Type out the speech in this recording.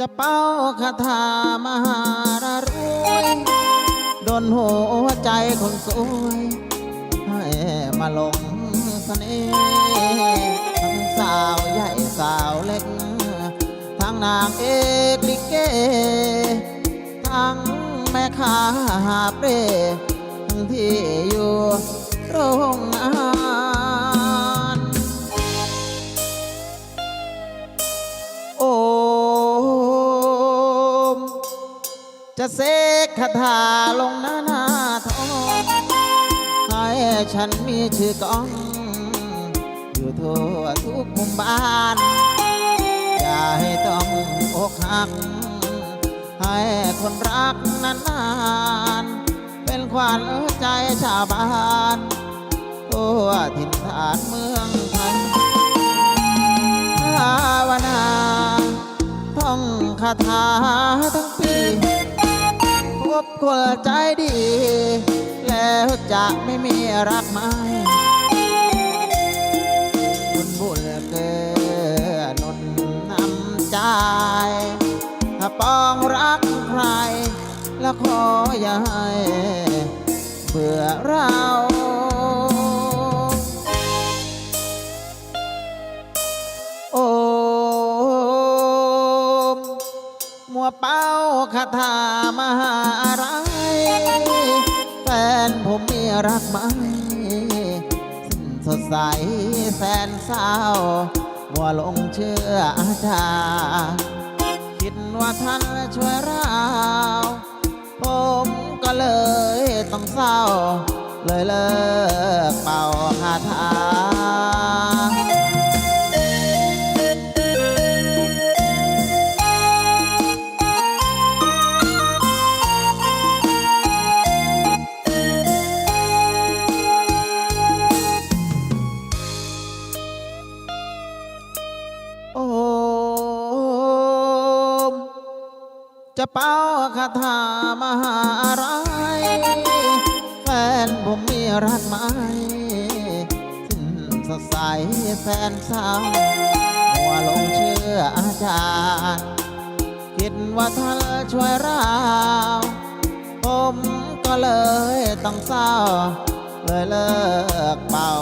จะเป้าคาถามหารรวยโดนหัวใจคนสวยให้มาหลงเสน่ห์ทั้งสาวใหญ่สาวเล็ก ทั้งนางเอกลิเก ทั้งแม่ค้าหาเปรทั้งที่อยู่โรง จะเสกคาถาลงหน้าหน้าทองให้ฉันมีชื่อกอง อยู่ทั่วทุกมุมบ้าน อย่าให้ต้องอกหัก ให้คนรักนานๆ เป็นขวัญใจชาวบ้านทั่วถิ่นฐานเมืองไทยภาวนาท่องคาถาทั้งปี บคนใจดี แล้วจะไม่มีรักไหมบุญบุญเกิดหนุนนำใจถ้าปองรักใคร แล้วขออย่าให้ เป้าคาถามหาอะไรแฟนผมมีรักไหมสิ้นสดใสแสนเศร้ามัวลงเชื่ออาจารย์คิดว่าท่านช่วยเราผมก็เลยต้องเศร้า เลยเลิกเป่าคาถา จะเป้าคาถามหาอะไรแฟนผมมีรักไหมสิ้นสดใสแสนเศร้ามัวลงเชื่ออาจารย์ คิดว่าท่านช่วยเราผมก็เลยต้องเศร้า เลยเลิกเป่า